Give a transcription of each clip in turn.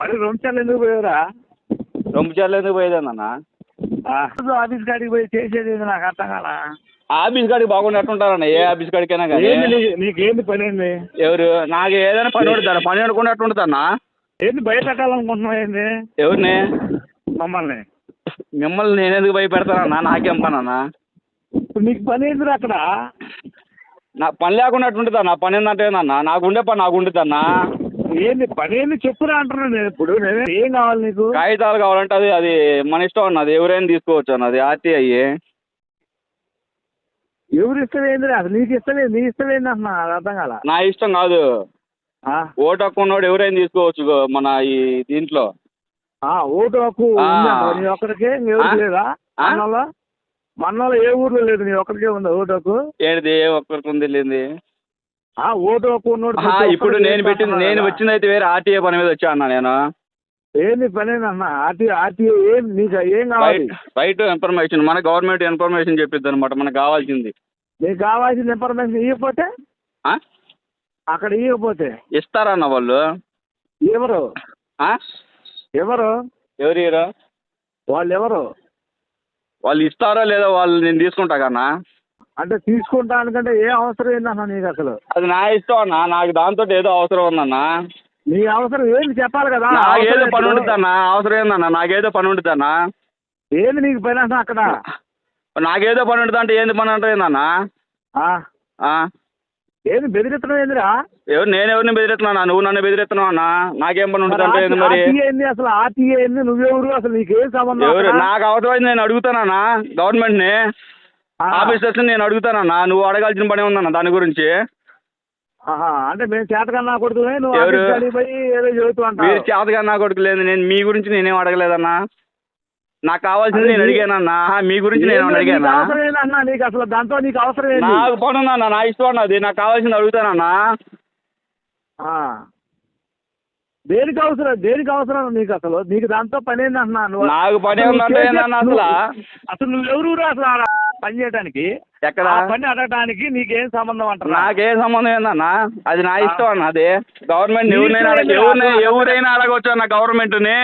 మరి సార్లు ఎందుకు పోయారా రొంపు చర్లు ఎందుకు పోయేదన్న ఆఫీస్ కాడికి పోయి చేసేది ఏంది నాకు అర్థం కాల? ఆఫీస్ కాడికి బాగుండి ఎట్టుంటారన్న ఏ ఆఫీస్ కాడికైనా కానీ ఏంది నీ- నీకేంది పని ఏంది ఎవరు? నాకు ఏదైనా పని ఉంటుందా పని అనుకుంటే ఎట్టుంటుందన్నా ఏంది బయట పెట్టాలనుకుంటున్నావు ఏంది? ఎవరిని? మమ్మల్ని. మిమ్మల్ని నేను ఎందుకు భయపెడతానన్నా? నాకేం పని అన్నా ఇప్పుడు నీకు పని ఏందిరా అక్కడ? నా పని లేకుండా ఎట్టుంటుందా నా పని ఏందంటే ఏందన్నా? నాకు ఉండే పని నాకు ఉంటుందన్నా ఏంది పని ఏంది చెప్పురా అంటున్నాను నేను ఇప్పుడు. నేను ఏం కావాలి నీకు? కాగితాలు కావాలంటే అది అది మన ఇష్టం అన్నది ఎవరైనా తీసుకోవచ్చు అన్నది ఆర్టీఐ ఎవరు ఇష్టం ఏందిరా? అసలు నీకు ఇష్టం లేదు నీ ఇష్టం ఏంది అంటున్నా నాకు అర్థం కాల? నా ఇష్టం కాదు. ఆ? ఓటు హక్కు ఉన్నోడు ఎవరైనా తీసుకోవచ్చు మన ఈ దీంట్లో. ఆ, ఓటు హక్కు నీ ఒక్కడికే ఎవరికి ఆ? లేదా? ఆ? మన్నలో మన్నలో ఏ ఊర్లో లేదు నీ ఒక్కడికే ఉందా ఓటు హక్కు? ఏంటిది? ఒక్కరికి ఉంది ఆ ఓటు ఇప్పుడు నేను పెట్టింది నేను. వచ్చింది అయితే వేరే ఆర్టీఐ పని మీద వచ్చా అన్న నేను? ఏంది పని అన్న ఆర్టీఓ ఆర్టీఓ ఏం నీకు ఏం కావాలి? రైట్ ఇన్ఫర్మేషన్ మన గవర్నమెంట్ ఇన్ఫర్మేషన్ చెప్పిద్ది అనమాట మనకు కావాల్సింది. నీకు కావాల్సిన ఇన్ఫర్మేషన్ ఇవ్వకపోతే? అక్కడ ఇవ్వకపోతే ఇస్తారన్న వాళ్ళు. ఎవరు? ఎవరు? ఎవరు ఇయ్యరు? వాళ్ళు ఎవరు వాళ్ళు ఇస్తారో లేదో వాళ్ళు నేను తీసుకుంటా కన్నా. అంటే తీసుకుంటానికంటే ఏ అవసరం ఏందన్న నీకు అసలు? అది నా ఇష్టం అన్న. నాకు దాంతో ఏదో అవసరం ఉందన్న. నీ అవసరం ఏంది? చెప్పాలి కదా. నాకేదో పని? ఉంటుందన్న అవసరం ఏందన్న? నాకేదో పని ఉంటుందన్న ఏంది నీకు పని అన్న అక్కడ? నాకేదో పని ఉంటుంది అంటే ఏంది పని అంటే ఏందన్న? ఆ? ఆ? ఏంది బెదిరించడం ఏందిరా? ఎవరు? నేను ఎవరిని బెదిరిస్తున్నానా? నువ్వు నన్ను బెదిరిస్తున్నావు అన్న. నాకేం పని ఉంటుంది అంటే ఏంది మరి? ఏంది అసలు ఆర్టీఏ ఏంది? నువ్వెవరు? అసలు నీకేం సంబంధం ఎవరు? నాకు అవసరమైంది నేను అడుగుతానన్నా. గవర్నమెంట్ని. ఆఫీసర్స్ నేను అడుగుతానన్నా నువ్వు అడగాల్సిన పని ఉందన్న దాని గురించి. అంటే మేము చేతకన్నా ఎవరు? కాడికి మీరు అంటావు చేతగా నా కొడుకు లేదు నేను మీ గురించి నేనేం అడగలేదన్నా? నాకు కావాల్సింది అదే నేను అడిగానన్నా మీ గురించి నేను అడిగానా? నీకు అసలు దాంతో నీకు అవసరం నాకు పని ఉందన్న నా ఇష్టం అన్నది నాకు కావాల్సింది అడుగుతానన్నా? ఆ. దేనికి అవసరం దేనికి అవసరం నీకు అసలు? నీకు దాంతో పని ఏంది నువ్వు నాకు పని అసలు ఉందంటే చేసే- అసలు? నువ్వు- అసలు నువ్వెవరు అసలు పని చేయడానికి ఎక్కడ? పని అడగడానికి నీకేం సంబంధం అంటారా నాకేం సంబంధం ఏందన్నా? అది నా ఇష్టం అన్న అది. గవర్నమెంట్ ఎవరినైనా? ఎవరినైనా ఎవరైనా అడగవచ్చు అన్న గవర్నమెంట్ని.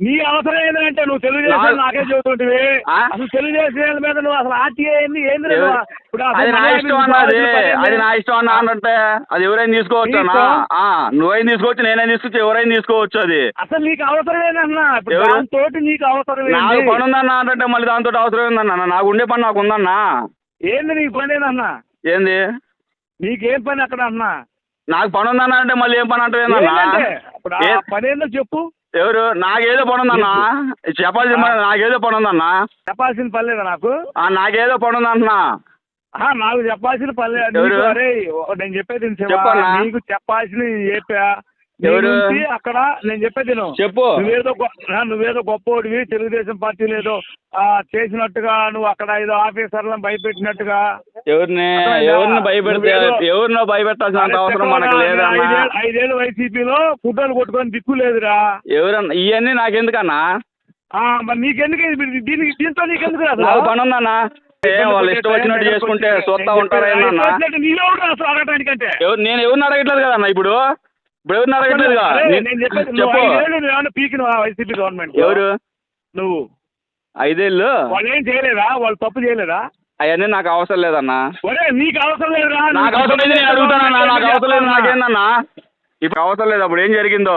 నీ అవసరం ఏంటంటే నువ్వు తెలుగుదేశం నాకే చెబుతుంటివి. ఆ? అసలు తెలుగుదేశం మీద నువ్వు అసలు ఆర్టీఏ ఏంది? ఏంది అది నా ఇష్టం అన్న అది నా ఇష్టం అన్న అంటే అది ఎవరైనా తీసుకోవచ్చు అన్న? నువ్వైనా తీసుకోవచ్చు నేనైనా తీసుకోవచ్చు ఎవరైనా తీసుకోవచ్చు అది. అసలు నీకు అవసరం ఏందన్నా? దాంతో నీకు అవసరం నాకు పని ఉందన్న అంటే మళ్ళీ దాంతో అవసరం ఏందన్న? నాకు ఉండే పని నాకు ఉందన్నా? ఏంది నీకు పని ఏందన్నా? ఏంది? నీకేం పని అక్కడ అన్నా? నాకు పని ఉందన్న అంటే మళ్ళీ ఏం పని అంటే ఏందన్నా? పని ఏందో చెప్పు. ఎవరు? నాకేదో పని ఉందన్నా. చెప్పాల్సిన పని నాకేదో పని ఉందన్నా. చెప్పాల్సిన పని లేదా నాకు? నాకేదో పని ఉందంటున్నా నాకు చెప్పాల్సిన పని లేదు. నేను చెప్పేది. నీకు చెప్పాల్సిన చెప్పా. ఎవరు? అక్కడ నేను చెప్పేది. చెప్పు నువ్వేదో నువ్వేదో గొప్పోడివి తెలుగుదేశం పార్టీలు ఏదో ఆ, చేసినట్టుగా నువ్వు అక్కడ ఏదో ఆఫీసర్లను భయపెట్టినట్టుగా ఎవరిని? ఎవరిని భయపెడితే ఎవరినో భయపెట్టాల్సినంత అవసరం మనకు లేదన్నా ఐదేళ్ళు- వైసీపీలో ఫుట్బాల్ కొట్టుకొని దిక్కు లేదురా ఎవరన్నా ఇవన్నీ నాకెందుకన్నా ఆ, మరి నీకెందుకు? దీనికి దీంతో నీకెందుకు? నాకు పని ఉందన్నా వాళ్ళు ఇష్టం వచ్చినట్టు చేసుకుంటే చూస్తా ఉంటారా నేను ఎవరిని అడగట్లేదు కదన్నా ఇప్పుడు ఇప్పుడు అడగట్లేదుగా చెప్పు. వైసీపీ గవర్నమెంట్ ఎవరు? నువ్వు. ఐదేళ్ళు? వాళ్ళు ఏం చేయలేదా? వాళ్ళు తప్పు చేయలేదా? అవన్నీ నాకు అవసరం లేదన్నా. నీకు అవసరం లేదురా. నాకు అవసరం లేదు నేను అడుగుతానన్నా నాకు అవసరం లేదు నాకేందన్నా? ఇప్పుడు అవసరం లేదు అప్పుడు ఏం జరిగిందో?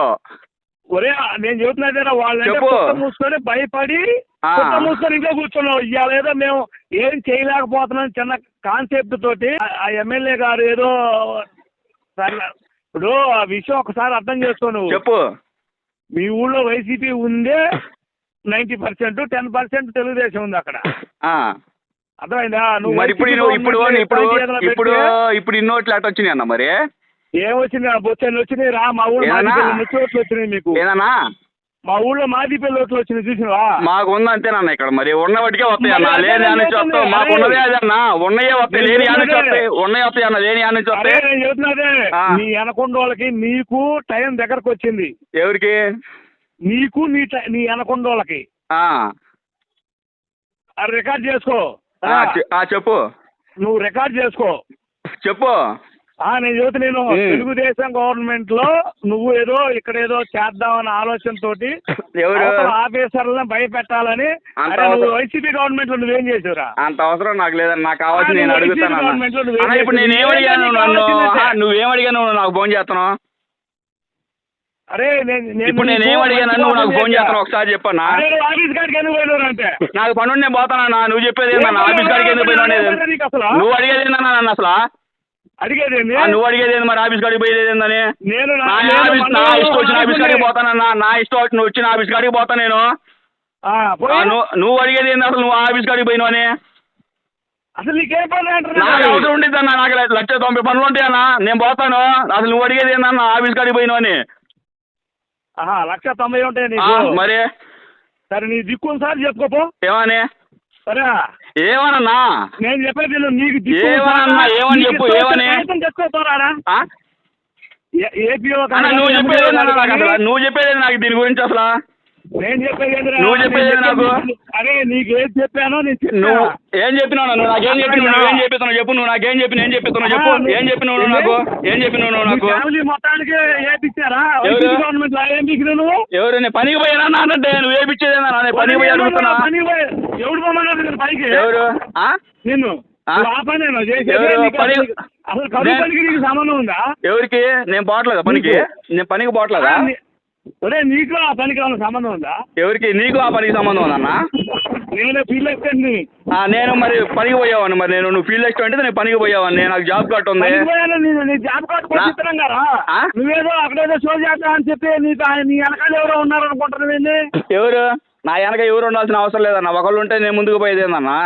ఒరే నేను చెప్పు. పుట్ట మూసుకొని భయపడి మూసుకొని ఇంట్లో కూర్చున్నావు. ఇవాళ ఏదో మేము ఏం చేయలేకపోతున్నాం చిన్న కాన్సెప్ట్ తోటి ఆ- ఎమ్మెల్యే గారు ఏదో. ఇప్పుడు ఆ విషయం ఒకసారి అర్థం చేసుకో నువ్వు. చెప్పు. మీ ఊళ్ళో వైసీపీ ఉందే ninety percent ten percent Telugudesam ఉంది అక్కడ. ఆ. అర్థమైందా? నువ్వు మరి ఇప్పుడు ఇప్పుడు ఇప్పుడు ఇప్పుడు ఇప్పుడు ఇన్నోట్లు ఎట్ట వచ్చినాయి అన్న మరి? ఏమొచ్చింది బొచ్చలు వచ్చినాయి. రా మా ఊళ్ళో వచ్చినాయి మీకు. ఏదన్నా? మా ఊళ్ళో మాది పిల్లలు వచ్చినాయి చూసినవా? మాకు ఉంది అంతేనన్న ఇక్కడ. మరి ఉన్న వాటికే వస్తాయి అన్న. లేని నేను వస్తావు. మాకు. ఉన్నదే అదే అన్న. ఉన్నయే వస్తాయి లేని చెప్తున్నదే. వస్తాయి. ఉన్నవి వస్తాయి అన్న. లేని అరే వస్తాయి. నేను చెబుతున్నదే ఆ. నీ అనకొండ వాళ్ళకి నీకు టైం దగ్గరకు వచ్చింది. ఎవరికి? నీకు నీ నీ అనకొండ వాళ్ళకి. రికార్డ్ చేసుకో. చెప్పు. నువ్వు రికార్డ్ చేసుకో. చెప్పు. నేను చెబుతా నేను. తెలుగుదేశం గవర్నమెంట్లో నువ్వు ఏదో ఇక్కడ ఏదో చేద్దామన్న ఎవరు? అవతల ఆఫీసర్లను భయపెట్టాలని వైసీపీ గవర్నమెంట్లో నువ్వేం చేసావురా? అంత అవసరం నాకు లేదని నాకు కావాల్సింది ఆ, నేను అడుగుతాను ఇప్పుడు? నేను ఏమడిగాను నీకు నన్ను? కావాల్సిందే. ఆ, నువ్వేం అడిగాను నువ్వు నాకు ఫోన్ చేస్తున్నావు? అరే ఇప్పుడు నేను నీకు ఏం అడిగాను మంచి నువ్వు నాకు ఫోన్. చేస్తున్నావు ఒకసారి చెప్పన్నా? ఆఫీస్ కాడికి ఎందుకు పోయినావు అంటే? నాకు పని ఉండి నేను పోతానన్నా. నువ్వు చెప్పేది ఏందన్నా ఏం ఆఫీస్ కాడికి ఎందుకు అసలు? నువ్వు అడిగేది ఏందన్నా నన్ను అసలు? నువ్వు అడిగేది ఏంది మరి ఆఫీస్ కాడికి పోయేది ఏందని నేను నా ఆఫీస్ నా ఇష్టం వచ్చిన ఆఫీస్ కాడికి పోతానన్నా. నా ఇష్టం వచ్చి నువ్వు వచ్చిన ఆఫీస్ కాడికి పోతా నేను. నువ్వు అడిగేది ఏంది అసలు నువ్వు ఆఫీస్ కాడికి పోయినావు అని? అసలు నీకేం పని నాకు అవసరం ఉంటుంది అన్న నాకు లక్ష తొంభై పనులు ఉంటాయన్నా నేను పోతాను. అసలు నువ్వు అడిగేది ఏందన్నా ఆఫీస్ కాడికి అని? ఆహా, లక్ష తొంభై ఉంటాయి మరి? సరే నీ దిక్కు సార్ చెప్పుకోపో ఏమని? సరే ఏమనన్నా? నేను చెప్పేది విను, నీకు ఏమనన్నా? ఏమని చెప్పు, ఏమని? నువ్వు చెప్పేది నాకు అసలు. నువ్వు చెప్పేది నాకు దీని గురించి అసలు? నేను చెప్పేది? నువ్వు చెప్పేది నేను నాకు. అరే నీకు ఏది చెప్పానో నేను నువ్వు చెప్పా ఏం చెప్పినావు నువ్వు నాకేం చెప్పినావు? నువ్వు ఏం చెప్పిస్తున్నావు చెప్పు. నువ్వు నాకేం చెప్పిన ఏం చెప్పిస్తున్నావు చెప్పు. ఏం చెప్పినావు నువ్వు నాకు? ఏం చెప్పినావు నువ్వు నాకు? ఫ్యామిలీ మొత్తానికి ఏపిచ్చారా? గవర్నమెంట్లో ఏం పిక్కినా నువ్వు? ఎవరు? నేను పనికి పోయానా? అంటే నువ్వు ఏపిచ్చేది ఏందన్నా నేను పనికి పోయి. అడుగుతున్నా ఎవడు పోమన్నాడు నిన్ను పైకి? ఎవరు? ఆ? నిన్ను? నేను- ఎవరికి? నేను పోవట్లేదా పనికి? నీకు. నేను పనికి పోవట్లేదా? నీ- ఒరే నీకు ఆ పనికి ఏమైనా సంబంధం ఉందా? ఎవరికి? నీకు ఆ పనికి సంబంధం ఉందన్నా నేనే ఫీల్ అయిపోయింది ఆ, నేను మరి పనికి పోయేవాడిని మరి. నేను నువ్వు ఫీల్డ్ అంటే నేను పనికి పోయేవాడిని నాకు జాబ్ కార్డ్ ఉంది. జాబ్ కార్డు కొట్టిస్తున్నాం కదా? నువ్వేదో అక్కడేదో షో చేస్తా అని చెప్పి నీకు నీ వెనకాల ఎవరో ఉన్నారు అనుకుంటున్నావు ఏంది? ఎవరు? నా వెనక ఎవరు ఉండాల్సిన అవసరం లేదన్న. ఒకళ్ళు ఉంటే నేను ముందుకు పోయేది ఏందన్నా?